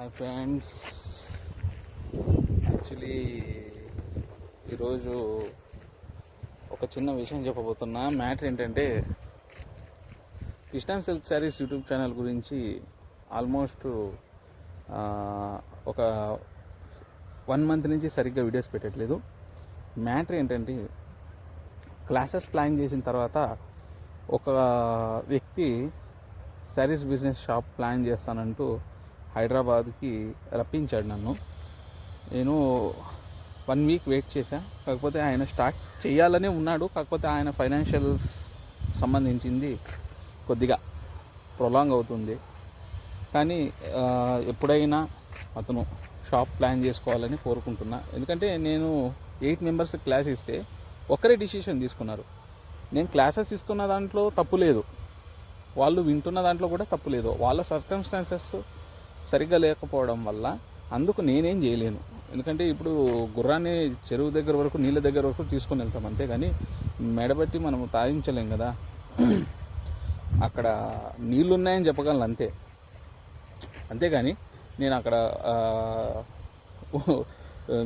Hi friends. Actually ఈరోజు ఒక చిన్న విషయం చెప్పబోతున్నా. మ్యాటర్ ఏంటంటే Krishna self saris YouTube channel గురించి ఆల్మోస్ట్ ఒక వన్ మంత్ నుంచి సరిగ్గా వీడియోస్ పెట్టట్లేదు. మ్యాటర్ ఏంటంటే క్లాసెస్ ప్లాన్ చేసిన తర్వాత ఒక వ్యక్తి శారీస్ బిజినెస్ షాప్ ప్లాన్ చేస్తానంటూ హైదరాబాద్కి రప్పించాడు నన్ను. నేను వన్ వీక్ వెయిట్ చేశాను కాకపోతే ఆయన స్టార్ట్ చేయాలనే ఉన్నాడు. కాకపోతే ఆయన ఫైనాన్షియల్స్ సంబంధించింది కొద్దిగా ప్రొలాంగ్ అవుతుంది. కానీ ఎప్పుడైనా అతను షాప్ ప్లాన్ చేసుకోవాలని కోరుకుంటున్నా. ఎందుకంటే నేను ఎయిట్ మెంబర్స్ క్లాస్ ఇస్తే ఒక్కరే డిసిషన్ తీసుకున్నారు. నేను క్లాసెస్ ఇస్తున్న దాంట్లో తప్పు లేదు. వాళ్ళు వింటున్న దాంట్లో కూడా తప్పు లేదు. వాళ్ళ సర్కమ్స్టాన్సెస్ సరిగ్గా లేకపోవడం వల్ల అందుకు నేనేం చేయలేను. ఎందుకంటే ఇప్పుడు గుర్రాన్ని చెరువు దగ్గర వరకు నీళ్ళ దగ్గర వరకు తీసుకొని వెళ్తాం అంతేగాని మెడబట్టి మనం తాగించలేం కదా. అక్కడ నీళ్ళు ఉన్నాయని చెప్పగలను అంతే. అంతేగాని నేను అక్కడ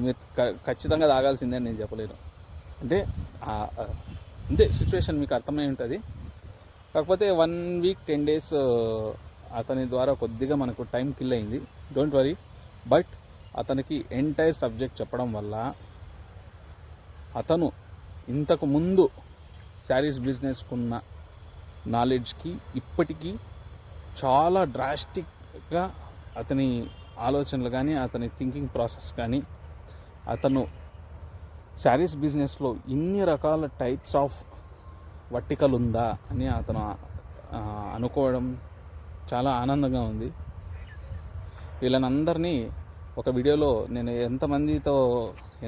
మీరు ఖచ్చితంగా తాగాల్సిందే అని నేను చెప్పలేను. అంటే అంతే సిచ్యువేషన్ మీకు అర్థమై ఉంటుంది. కాకపోతే వన్ వీక్ టెన్ డేస్ అతని ద్వారా కొద్దిగా మనకు టైం కిల్ అయింది. డోంట్ వరీ బట్ అతనికి ఎంటైర్ సబ్జెక్ట్ చెప్పడం వల్ల అతను ఇంతకు ముందు శారీస్ బిజినెస్కున్న నాలెడ్జ్కి ఇప్పటికీ చాలా డ్రాస్టిక్గా అతని ఆలోచనలు కానీ అతని థింకింగ్ ప్రాసెస్ కానీ అతను శారీస్ బిజినెస్లో ఇన్ని రకాల టైప్స్ ఆఫ్ వర్టికల్ ఉందా అని అతను అనుకోవడం చాలా ఆనందంగా ఉంది. వీళ్ళనందరినీ ఒక వీడియోలో నేను ఎంతమందితో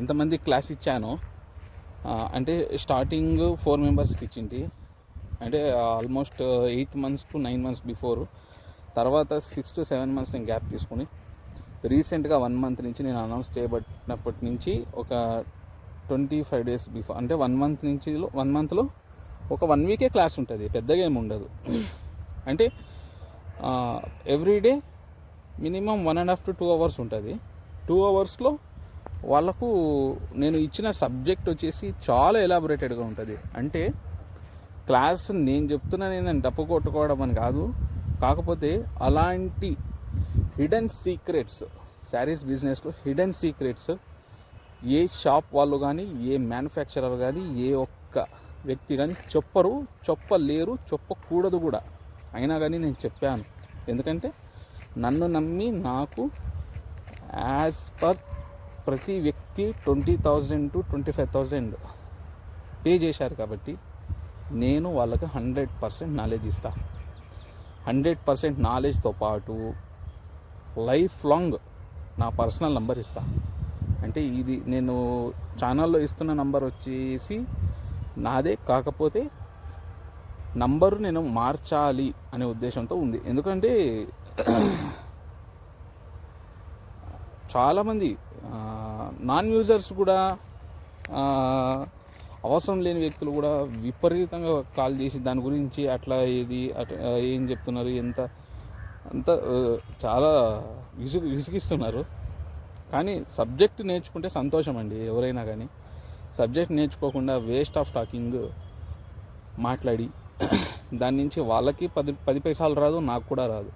ఎంతమంది క్లాస్ ఇచ్చానో అంటే స్టార్టింగ్ ఫోర్ మెంబర్స్కి ఇచ్చింది అంటే almost eight months to nine months before. తర్వాత సిక్స్ టు సెవెన్ మంత్స్ నేను గ్యాప్ తీసుకుని రీసెంట్గా వన్ మంత్ నుంచి నేను అనౌన్స్ చేయబడినప్పటి నుంచి ఒక ట్వంటీ ఫైవ్ డేస్ బిఫోర్ అంటే వన్ మంత్ నుంచి వన్ మంత్లో ఒక వన్ వీకే క్లాస్ ఉంటుంది. పెద్దగా ఏమి ఉండదు. అంటే everyday minimum one and half to two hours ఉంటుంది. టూ అవర్స్లో వాళ్ళకు నేను ఇచ్చిన సబ్జెక్ట్ వచ్చేసి చాలా ఎలాబొరేటెడ్గా ఉంటుంది. అంటే క్లాస్ నేను చెప్తున్నా నేను డప్పు కొట్టుకోవడం అని కాదు. కాకపోతే అలాంటి హిడెన్ సీక్రెట్స్ శారీస్ బిజినెస్లో హిడెన్ సీక్రెట్స్ ఏ షాప్ వాళ్ళు కానీ ఏ మ్యానుఫ్యాక్చరర్ కానీ ఏ ఒక్క వ్యక్తి కానీ చెప్పరు చెప్పలేరు చెప్పకూడదు కూడా. అయినా కానీ నేను చెప్పాను. ఎందుకంటే నన్ను నమ్మి నాకు యాజ్ పర్ ప్రతి వ్యక్తి twenty thousand to twenty five thousand pay చేశారు కాబట్టి నేను వాళ్ళకి హండ్రెడ్ పర్సెంట్ నాలెడ్జ్ ఇస్తా. హండ్రెడ్ పర్సెంట్ నాలెడ్జ్తో పాటు లైఫ్ లాంగ్ నా పర్సనల్ నంబర్ ఇస్తా. అంటే ఇది నేను ఛానల్లో ఇస్తున్న నంబర్ వచ్చేసి నాదే. కాకపోతే నంబరు నేను మార్చాలి అనే ఉద్దేశంతో ఉంది. ఎందుకంటే చాలామంది నాన్ యూజర్స్ కూడా అవసరం లేని వ్యక్తులు కూడా విపరీతంగా కాల్ చేసి దాని గురించి అట్లా ఏది ఏం చెప్తున్నారు ఎంత అంత చాలా విసుగు విసిగిస్తున్నారు. కానీ సబ్జెక్ట్ నేర్చుకుంటే సంతోషం అండి ఎవరైనా కానీ. సబ్జెక్ట్ నేర్చుకోకుండా వేస్ట్ ఆఫ్ టాకింగ్ మాట్లాడి దాని నుంచి వాళ్ళకి పది పది పైసలు రాదు నాకు కూడా రాదు.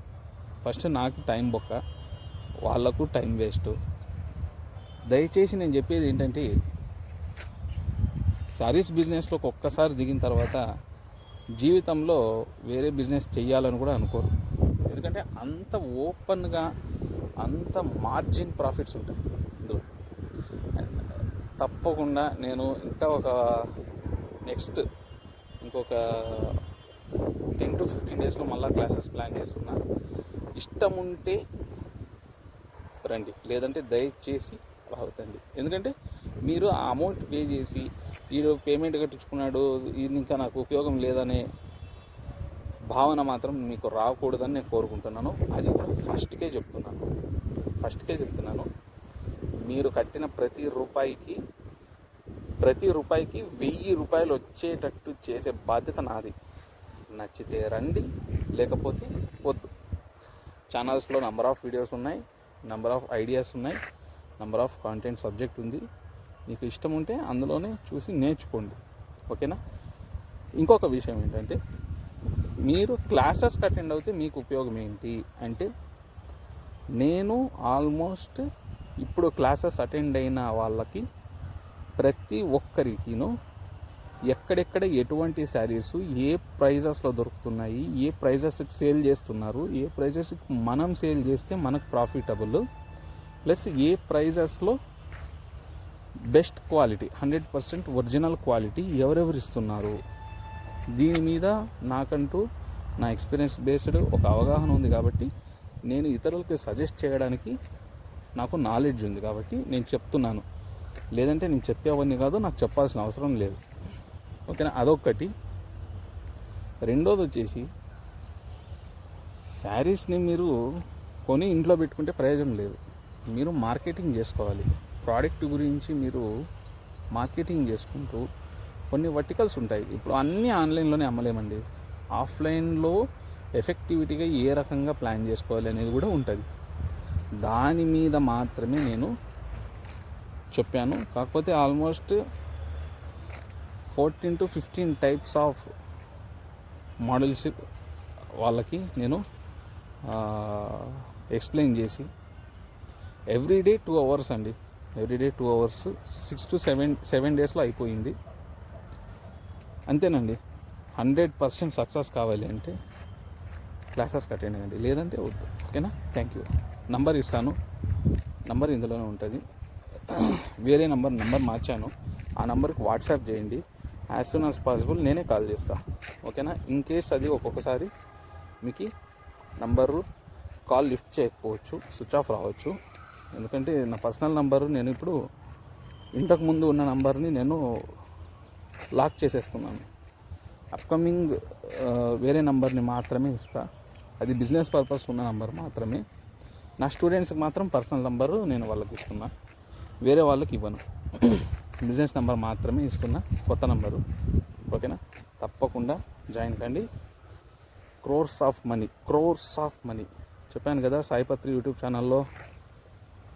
ఫస్ట్ నాకు టైం బొక్క వాళ్ళకు టైం వేస్ట్. దయచేసి నేను చెప్పేది ఏంటంటే శారీస్ బిజినెస్లోకి ఒక్కసారి దిగిన తర్వాత జీవితంలో వేరే బిజినెస్ చేయాలని కూడా అనుకోరు. ఎందుకంటే అంత ఓపెన్గా అంత మార్జిన్ ప్రాఫిట్స్ ఉంటాయి. ఇందులో తప్పకుండా నేను ఇంకా ఒక నెక్స్ట్ ఇంకొక టెన్ టు ఫిఫ్టీన్ డేస్లో మళ్ళీ క్లాసెస్ ప్లాన్ చేస్తున్నా. ఇష్టం ఉంటే రండి లేదంటే దయచేసి రావద్దండి. ఎందుకంటే మీరు ఆ అమౌంట్ పే చేసి వీడు పేమెంట్ కట్టించుకున్నాడు ఇది ఇంకా నాకు ఉపయోగం లేదనే భావన మాత్రం మీకు రాకూడదని నేను కోరుకుంటున్నాను. అది కూడా ఫస్ట్కే చెప్తున్నాను. ఫస్ట్కే చెప్తున్నాను. మీరు కట్టిన ప్రతి రూపాయికి ప్రతి రూపాయికి వెయ్యి రూపాయలు వచ్చేటట్టు చేసే బాధ్యత నాది. నచ్చితే రండి లేకపోతే వద్దు. ఛానల్స్లో నెంబర్ ఆఫ్ వీడియోస్ ఉన్నాయి నెంబర్ ఆఫ్ ఐడియాస్ ఉన్నాయి నెంబర్ ఆఫ్ కాంటెంట్ సబ్జెక్ట్ ఉంది. మీకు ఇష్టం ఉంటే అందులోనే చూసి నేర్చుకోండి. ఓకేనా? ఇంకొక విషయం ఏంటంటే మీరు క్లాసెస్కి అటెండ్ అవుతే మీకు ఉపయోగం ఏంటి? అంటే నేను ఆల్మోస్ట్ ఇప్పుడు క్లాసెస్ అటెండ్ అయిన వాళ్ళకి ప్రతి ఒక్కరికిను ఎక్కడెక్కడ ఎటువంటి శారీస్ ఏ ప్రైజెస్లో దొరుకుతున్నాయి ఏ ప్రైజెస్కి సేల్ చేస్తున్నారు ఏ ప్రైజెస్కి మనం సేల్ చేస్తే మనకు ప్రాఫిటబుల్ ప్లస్ ఏ ప్రైజెస్లో best quality hundred percent original quality ఎవరెవరు ఇస్తున్నారు. దీని మీద నాకంటూ నా ఎక్స్పీరియన్స్ బేస్డ్ ఒక అవగాహన ఉంది కాబట్టి నేను ఇతరులకి సజెస్ట్ చేయడానికి నాకు నాలెడ్జ్ ఉంది కాబట్టి నేను చెప్తున్నాను. లేదంటే నేను చెప్పేవన్నీ కాదు నాకు చెప్పాల్సిన అవసరం లేదు. ఓకేనా? అదొక్కటి. రెండోది వచ్చేసి శారీస్ని మీరు కొని ఇంట్లో పెట్టుకుంటే ప్రయోజనం లేదు. మీరు మార్కెటింగ్ చేసుకోవాలి. ప్రోడక్ట్ గురించి మీరు మార్కెటింగ్ చేసుకుంటూ కొన్ని వర్టికల్స్ ఉంటాయి. ఇప్పుడు అన్నీ ఆన్లైన్లోనే అమ్మలేమండి. ఆఫ్లైన్లో ఎఫెక్టివిటీగా ఏ రకంగా ప్లాన్ చేసుకోవాలి అనేది కూడా ఉంటుంది. దాని మీద మాత్రమే నేను చెప్పాను. కాకపోతే almost fourteen to fifteen types of models వాళ్ళకి నేను ఎక్స్ప్లెయిన్ చేసి ఎవ్రీడే టూ అవర్స్ అండి. Everyday two hours six to seven seven డేస్లో అయిపోయింది. అంతేనండి. హండ్రెడ్ పర్సెంట్ సక్సెస్ కావాలి అంటే క్లాసెస్కి అటెండ్ అయ్యండి లేదంటే వద్దు. ఓకేనా? Thank you. నంబర్ ఇస్తాను. నంబర్ ఇందులోనే ఉంటుంది. వేరే నంబర్ నంబర్ మార్చాను. ఆ నంబర్కి వాట్సాప్ చేయండి. యాజ్ సూన్ యాజ్ పాసిబుల్ నేనే కాల్ చేస్తాను ఓకేనా ఇన్ కేస్ అది ఒక్కొక్కసారి మీకు నంబరు కాల్ లిఫ్ట్ చేయకపోవచ్చు స్విచ్ ఆఫ్ రావచ్చు. ఎందుకంటే నా పర్సనల్ నంబరు నేను ఇప్పుడు ఇంతకుముందు ఉన్న నంబర్ని నేను లాక్ చేసేస్తున్నాను. అప్కమింగ్ uh, వేరే నంబర్ని మాత్రమే ఇస్తా. అది బిజినెస్ పర్పస్ ఉన్న నంబర్ మాత్రమే. నా స్టూడెంట్స్కి మాత్రం పర్సనల్ నంబరు నేను వాళ్ళకి ఇస్తున్నా. వేరే వాళ్ళకి ఇవ్వను. బిజినెస్ నెంబర్ మాత్రమే ఇస్తున్నా కొత్త నెంబరు. ఓకేనా? తప్పకుండా జాయిన్ కండి. Crores of money crores of money. చెప్పాను కదా సాయిపత్రి యూట్యూబ్ ఛానల్లో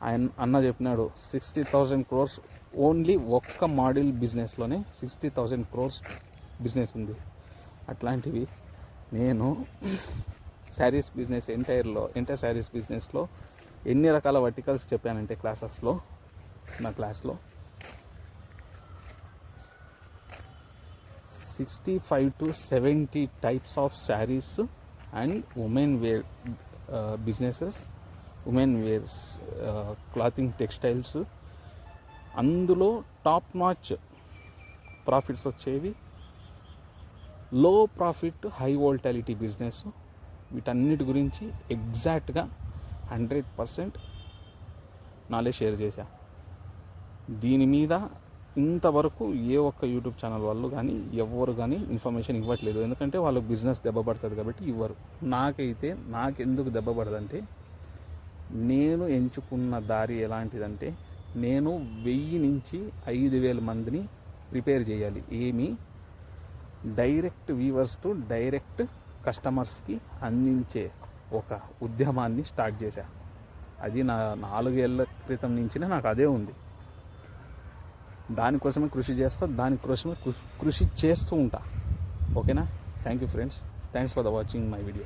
ఆయన అన్న చెప్పినాడు సిక్స్టీ థౌజండ్ క్రోర్స్ ఓన్లీ ఒక్క మాడ్యూల్ బిజినెస్లోనే సిక్స్టీ థౌజండ్ క్రోర్స్ బిజినెస్ ఉంది. అట్లాంటివి నేను శారీస్ బిజినెస్ ఎంటైర్లో ఎంటైర్ శారీస్ బిజినెస్లో ఎన్ని రకాల వర్టికల్స్ చెప్పానంటే క్లాసెస్లో నా క్లాస్లో sixty five to seventy types of saris and women wear businesses women wears clothing textiles అందులో టాప్ నాచ్ ప్రాఫిట్స్ వచ్చేవి. Low profit high volatility business వీటన్నిటి గురించి ఎగ్జాక్ట్గా హండ్రెడ్ పర్సెంట్ నాలెడ్జ్ షేర్ చేశా. దీని మీద ఇంతవరకు ఏ ఒక్క యూట్యూబ్ ఛానల్ వాళ్ళు కానీ ఎవరు కానీ ఇన్ఫర్మేషన్ ఇవ్వట్లేదు. ఎందుకంటే వాళ్ళకి బిజినెస్ దెబ్బ పడుతుంది కాబట్టి ఇవ్వరు. నాకైతే నాకెందుకు దెబ్బ పడదంటే నేను ఎంచుకున్న దారి ఎలాంటిదంటే నేను వెయ్యి నుంచి ఐదు వేల మందిని ప్రిపేర్ చేయాలి. ఏమి? డైరెక్ట్ వ్యూవర్స్ టు డైరెక్ట్ కస్టమర్స్కి అందించే ఒక ఉద్యమాన్ని స్టార్ట్ చేశా. అది నా నాలుగేళ్ళ క్రితం నుంచినే నాకు అదే ఉంది. దానికోసమే కృషి చేస్తా దానికోసమే కృషి చేస్తూ ఉంటా. ఓకేనా? Thank you friends thanks for the watching my video